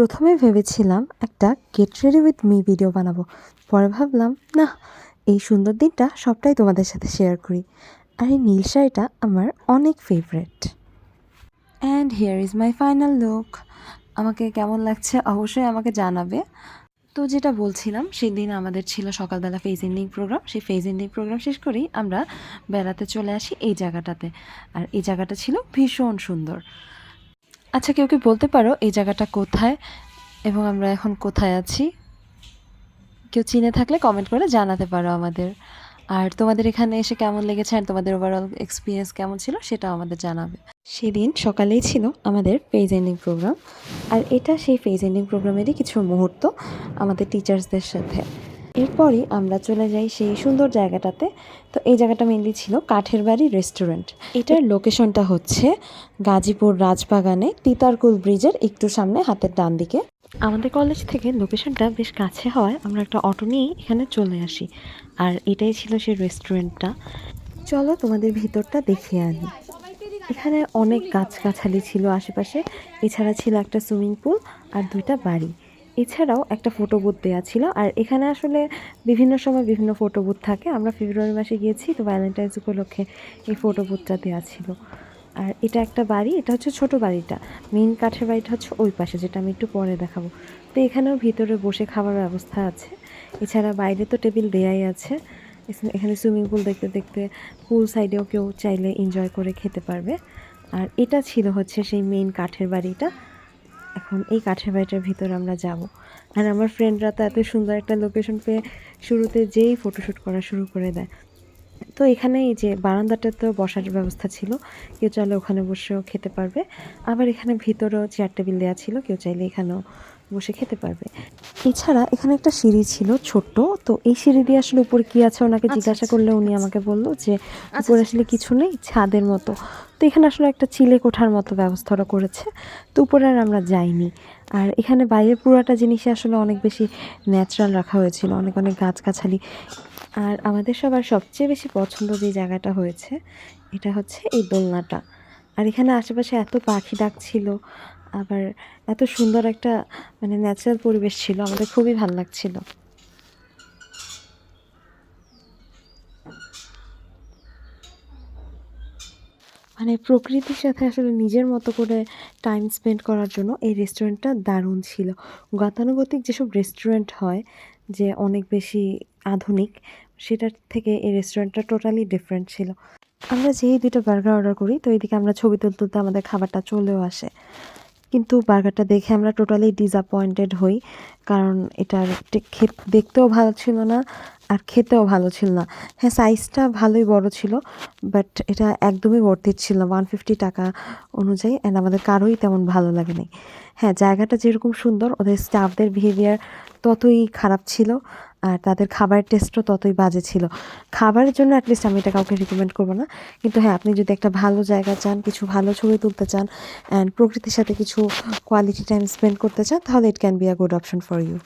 প্রথমে ভেবেছিলাম একটা get ready with me video বানাবো। পরে ভাবলাম, না, এই সুন্দর দিনটা সবটাই তোমাদের সাথে শেয়ার করি। আর এই নীল শাড়িটা আমার অনেক favourite and here is my final look আমাকে কেমন লাগছে অবশ্যই আমাকে জানাবে। তো যেটা বলছিলাম, সেদিন আমাদের ছিল সকালবেলা ফেজ এন্ডিং প্রোগ্রাম সেই ফেজ এন্ডিং প্রোগ্রাম শেষ করেই আমরা বেড়াতে চলে আসি এই জায়গাটাতে। আর এই জায়গাটা ছিল ভীষণ সুন্দর। আচ্ছা কেউ কি বলতে পারো এই জায়গাটা কোথায় এবং আমরা এখন কোথায় আছি? কেউ চিনে থাকলে কমেন্ট করে জানাতে পারো আমাদের। আর তোমাদের এখানে এসে কেমন লেগেছে আর তোমাদের ওভারঅল এক্সপিরিয়েন্স কেমন ছিল সেটাও আমাদের জানাবে। সেদিন সকালেই ছিল আমাদের ফেজ এন্ডিং প্রোগ্রাম আর এটা সেই ফেজ এন্ডিং প্রোগ্রামেরই কিছু মুহূর্ত আমাদের টিচার্সদের সাথে। এরপরই আমরা চলে যাই সেই সুন্দর জায়গাটাতে। তো এই জায়গাটা মেনলি ছিল কাঠের বাড়ি রেস্টুরেন্ট এটার লোকেশনটা হচ্ছে গাজীপুর রাজবাগানে তিতারকুল ব্রিজের একটু সামনে হাতের ডান দিকে। আমাদের কলেজ থেকে লোকেশনটা বেশ কাছে হওয়ায় আমরা একটা অটো নিয়েই এখানে চলে আসি। আর এটাই ছিল সেই রেস্টুরেন্টটা চলো তোমাদের ভিতরটা দেখিয়ে আনি। এখানে অনেক গাছগাছালি ছিল আশেপাশে। এছাড়া ছিল একটা সুইমিং পুল আর দুইটা বাড়ি। এছাড়াও একটা ফটো বুথ দেওয়া ছিল। আর এখানে আসলে বিভিন্ন সময় বিভিন্ন ফটো বুথ থাকে। আমরা ফেব্রুয়ারি মাসে গিয়েছি, তো ভ্যালেন্টাইন্স উপলক্ষে এই ফটো বুথটা দেওয়া ছিল। আর এটা একটা বাড়ি, এটা হচ্ছে ছোট বাড়িটা। মেন কাঠের বাড়িটা হচ্ছে ওই পাশে, যেটা আমি একটু পরে দেখাবো। তো এখানেও ভিতরে বসে খাবার ব্যবস্থা আছে। এছাড়া বাইরে তো টেবিল দেয়াই আছে। এখানে- সুইমিং পুল দেখতে দেখতে পুল সাইডেও কেউ চাইলে এনজয় করে খেতে পারবে। আর এটা ছিল হচ্ছে সেই মেইন কাঠের বাড়িটা। এখন এই কাঠের বাড়িটার ভিতরে আমরা যাব। আর আমার ফ্রেন্ডরা তো এত সুন্দর একটা লোকেশন পেয়ে শুরুতে যেই ফটোশ্যুট করা শুরু করে দেয়। তো এখানে এই যে বারান্দাটাতে বসার ব্যবস্থা ছিল। কেউ চাইলে ওখানে বসেও খেতে পারবে। আবার এখানে ভিতরেও চেয়ার টেবিল দেওয়া ছিল কেউ চাইলে এখানেও বসে খেতে পারবে। এছাড়া এখানে একটা সিঁড়ি ছিল ছোট্ট তো এই সিঁড়ি দিয়ে আসলে উপরে কি আছে ওনাকে জিজ্ঞাসা করলে উনি আমাকে বলল যে উপরে আসলে কিছু নেই ছাদের মতো। তো এখানে আসলে একটা চিলে কোঠার মতো ব্যবস্থা ওরা করেছে। তো উপরে আর আমরা যাইনি। আর এখানে বাইরের পুরাটা জিনিসে আসলে অনেক বেশি ন্যাচারাল রাখা হয়েছিল। অনেক অনেক গাছগাছালি আর আমাদের সবার সবচেয়ে বেশি পছন্দ যে জায়গাটা হয়েছে, এটা হচ্ছে এই দোলনাটা। আর এখানে আশেপাশে এত পাখি ডাক ছিল, আবার এত সুন্দর একটা মানে ন্যাচারাল পরিবেশ ছিল, আমাদের খুবই ভালো লাগছিল। মানে প্রকৃতির সাথে আসলে নিজের মতো করে টাইম স্পেন্ড করার জন্য এই রেস্টুরেন্টটা দারুণ ছিল। গতানুগতিক যেসব রেস্টুরেন্ট হয়, যে অনেক বেশি আধুনিক, সেটার থেকে এই রেস্টুরেন্টটা টোটালি ডিফারেন্ট ছিল। আমরা যেই দুটো বার্গার অর্ডার করি, তো এইদিকে আমরা ছবি তুলতে তুলতে আমাদের খাবারটা চলেও আসে। কিন্তু বার্গারটা দেখে আমরা টোটালি ডিসঅ্যাপয়েন্টেড হই, কারণ এটার খেত- দেখতেও ভালো ছিল না, আর খেতেও ভালো ছিল না। হ্যাঁ সাইজটা ভালোই বড় ছিল বাট এটা একদমই ভর্তির ছিল না ওয়ান ফিফটি টাকা অনুযায়ী অ্যান্ড আমাদের কারোই তেমন ভালো লাগে নাই হ্যাঁ জায়গাটা যেরকম সুন্দর, ওদের স্টাফদের বিহেভিয়ার ততই খারাপ ছিল আর তাদের খাবারের টেস্টও ততই বাজে ছিল। খাবারের জন্য অ্যাটলিস্ট আমি এটা কাউকে রিকমেন্ড করব না। কিন্তু হ্যাঁ আপনি যদি একটা ভালো জায়গা চান, কিছু ভালো ছবি তুলতে চান অ্যান্ড প্রকৃতির সাথে কিছু কোয়ালিটি টাইম স্পেন্ড করতে চান, তাহলে it can be a good option for you